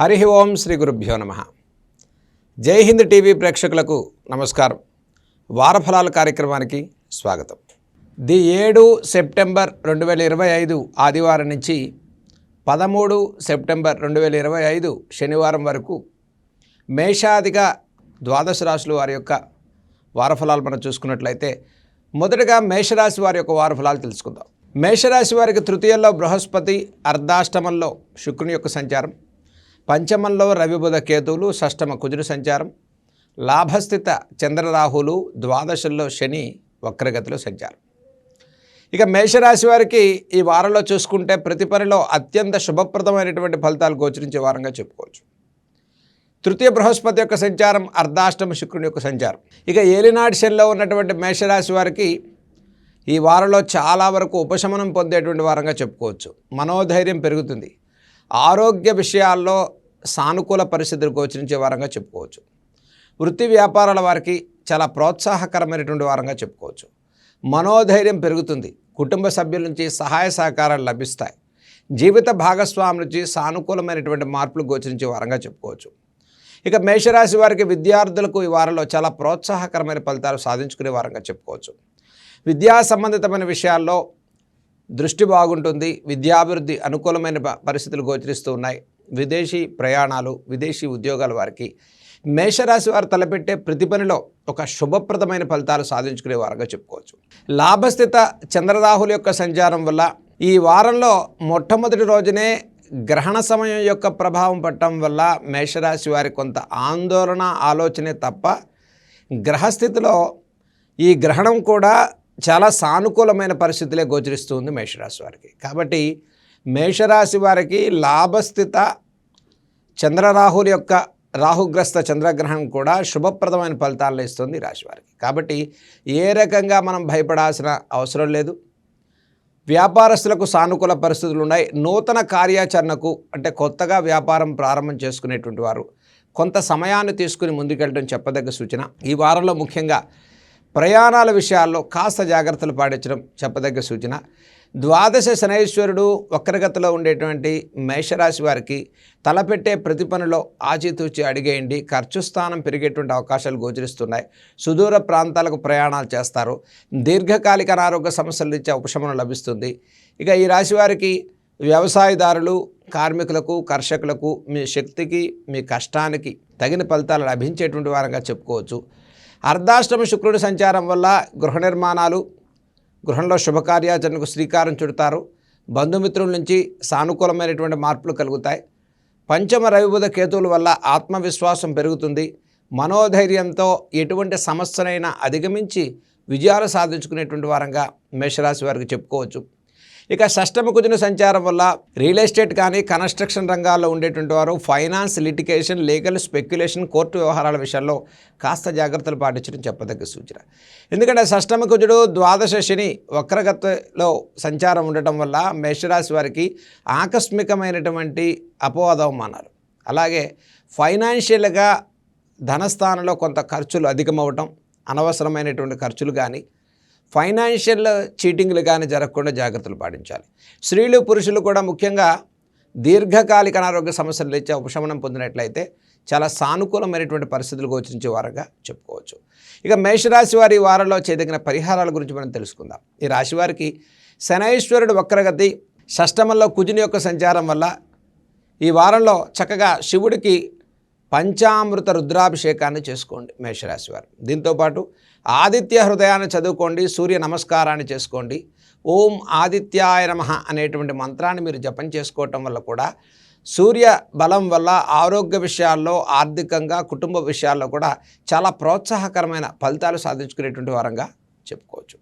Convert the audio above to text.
హరి ఓం శ్రీ గురుభ్యో నమ. జై హింద్ టీవీ ప్రేక్షకులకు నమస్కారం. వారఫలాల కార్యక్రమానికి స్వాగతం. ది ఏడు సెప్టెంబర్ రెండు వేల ఇరవై ఐదు ఆదివారం నుంచి పదమూడు సెప్టెంబర్ రెండు వేల ఇరవై ఐదు శనివారం వరకు మేషాదిక ద్వాదశ రాశులు వారి యొక్క వారఫలాలు మనం చూసుకున్నట్లయితే మొదటగా మేషరాశి వారి యొక్క వారఫలాలు తెలుసుకుందాం. మేషరాశి వారికి తృతీయంలో బృహస్పతి అర్ధాష్టమంలో శుక్రుని యొక్క సంచారం. పంచమంలో రవి బుధ కేతువులు షష్టమ కుజుడు సంచారం. లాభస్థిత చంద్రరాహులు ద్వాదశంలో శని వక్రగతిలో సంచారం. ఇక మేషరాశి వారికి ఈ వారంలో చూసుకుంటే ప్రతి పనిలో అత్యంత శుభప్రదమైనటువంటి ఫలితాలు గోచరించే వారంగా చెప్పుకోవచ్చు. తృతీయ బృహస్పతి యొక్క సంచారం అర్ధాష్టమ శుక్రుని యొక్క సంచారం. ఇక ఏలినాటి శనిలో ఉన్నటువంటి మేషరాశి వారికి ఈ వారంలో చాలా వరకు ఉపశమనం పొందేటువంటి వారంగా చెప్పుకోవచ్చు. మనోధైర్యం పెరుగుతుంది. ఆరోగ్య విషయాల్లో సానుకూల పరిస్థితులు గోచరించే వారంగా చెప్పుకోవచ్చు. వృత్తి వ్యాపారాల వారికి చాలా ప్రోత్సాహకరమైనటువంటి వారంగా చెప్పుకోవచ్చు. మనోధైర్యం పెరుగుతుంది. కుటుంబ సభ్యుల నుంచి సహాయ సహకారాలు లభిస్తాయి. జీవిత భాగస్వామి నుంచి సానుకూలమైనటువంటి మార్పులు గోచరించే వారంగా చెప్పుకోవచ్చు. ఇక మేషరాశి వారికి విద్యార్థులకు ఈ వారంలో చాలా ప్రోత్సాహకరమైన ఫలితాలు సాధించుకునే వారంగా చెప్పుకోవచ్చు. విద్యా సంబంధితమైన విషయాల్లో దృష్టి బాగుంటుంది విద్యాభివృద్ధి అనుకూలమైన ప- పరిస్థితులు గోచరిస్తూ ఉన్నాయి. విదేశీ ప్రయాణాలు విదేశీ ఉద్యోగాల వారికి మేషరాశి వారు తలపెట్టే ప్రతి పనిలో ఒక శుభప్రదమైన ఫలితాలు సాధించుకునే వారంగా చెప్పుకోవచ్చు. లాభస్థిత చంద్రరాహుల యొక్క సంచారం వల్ల ఈ వారంలో మొట్టమొదటి రోజునే గ్రహణ సమయం యొక్క ప్రభావం పట్టడం వల్ల మేషరాశి వారి కొంత ఆందోళన ఆలోచనే తప్ప గ్రహస్థితిలో ఈ గ్రహణం కూడా చాలా సానుకూలమైన పరిస్థితులే గోచరిస్తుంది మేషరాశి వారికి. కాబట్టి మేషరాశి వారికి లాభస్థిత చంద్రరాహుల యొక్క రాహుగ్రస్త చంద్రగ్రహణం కూడా శుభప్రదమైన ఫలితాలను ఇస్తుంది రాశి వారికి. కాబట్టి ఏ రకంగా మనం భయపడాల్సిన అవసరం లేదు. వ్యాపారస్తులకు సానుకూల పరిస్థితులు ఉన్నాయి. నూతన కార్యాచరణకు అంటే కొత్తగా వ్యాపారం ప్రారంభం చేసుకునేటువంటి వారు కొంత సమయాన్ని తీసుకుని ముందుకెళ్ళడం చెప్పదగ్గ సూచన. ఈ వారంలో ముఖ్యంగా ప్రయాణాల విషయాల్లో కాస్త జాగ్రత్తలు పాటించడం చెప్పదగ్గ సూచన. ద్వాదశ శనైశ్వరుడు వక్రగతిలో ఉండేటువంటి మేషరాశి వారికి తలపెట్టే ప్రతి పనిలో ఆచితూచి అడిగేయండి. ఖర్చు స్థానం పెరిగేటువంటి అవకాశాలు గోచరిస్తున్నాయి. సుదూర ప్రాంతాలకు ప్రయాణాలు చేస్తారు. దీర్ఘకాలిక అనారోగ్య సమస్యల నుంచి ఉపశమనం లభిస్తుంది. ఇక ఈ రాశి వారికి వ్యవసాయదారులు కార్మికులకు కర్షకులకు మీ శక్తికి మీ కష్టానికి తగిన ఫలితాలు లభించేటువంటి వారంగా చెప్పుకోవచ్చు. అర్ధాష్టమి శుక్రుడి సంచారం వల్ల గృహ నిర్మాణాలు గృహంలో శుభకార్యాచరణకు శ్రీకారం చుడతారు. బంధుమిత్రుల నుంచి సానుకూలమైనటువంటి మార్పులు కలుగుతాయి. పంచమ రవిబుధ కేతువుల వల్ల ఆత్మవిశ్వాసం పెరుగుతుంది. మనోధైర్యంతో ఎటువంటి సమస్యనైనా అధిగమించి విజయాలు సాధించుకునేటువంటి వారంగా మేషరాశి వారికి చెప్పుకోవచ్చు. ఇక షష్టమ కుజుని సంచారం వల్ల రియల్ ఎస్టేట్ కానీ కన్స్ట్రక్షన్ రంగాల్లో ఉండేటువంటి వారు finance litigation legal speculation court వ్యవహారాల విషయాల్లో కాస్త జాగ్రత్తలు పాటించడం చెప్పదగ్గ సూచన. ఎందుకంటే షష్టమ కుజుడు ద్వాదశ శని వక్రగతలో సంచారం ఉండటం వల్ల మేషరాశి వారికి ఆకస్మికమైనటువంటి అపవాదవమానాలు అలాగే ఫైనాన్షియల్గా ధనస్థానంలో కొంత ఖర్చులు అధికమవటం అనవసరమైనటువంటి ఖర్చులు కానీ ఫైనాన్షియల్ చీటింగ్లు కానీ జరగకుండా జాగ్రత్తలు పాటించాలి. స్త్రీలు పురుషులు కూడా ముఖ్యంగా దీర్ఘకాలిక అనారోగ్య సమస్యలు తెచ్చే ఉపశమనం పొందినట్లయితే చాలా సానుకూలమైనటువంటి పరిస్థితులు గోచరించే వారుగా చెప్పుకోవచ్చు. ఇక మేషరాశి వారి వారంలో చేయదగిన పరిహారాల గురించి మనం తెలుసుకుందాం. ఈ రాశి వారికి శనైశ్వరుడు వక్రగతి షష్టమంలో కుజుని యొక్క సంచారం వల్ల ఈ వారంలో చక్కగా శివుడికి పంచామృత రుద్రాభిషేకాన్ని చేసుకోండి మేషరాశి వారు. దీంతోపాటు ఆదిత్య హృదయాన్ని చదువుకోండి సూర్య నమస్కారాన్ని చేసుకోండి. ఓం ఆదిత్యాయ నమః అనేటువంటి మంత్రాన్ని మీరు జపం చేసుకోవటం వల్ల కూడా సూర్య బలం వల్ల ఆరోగ్య విషయాల్లో ఆర్థికంగా కుటుంబ విషయాల్లో కూడా చాలా ప్రోత్సాహకరమైన ఫలితాలు సాధించుకునేటువంటి వారంగా చెప్పుకోవచ్చు.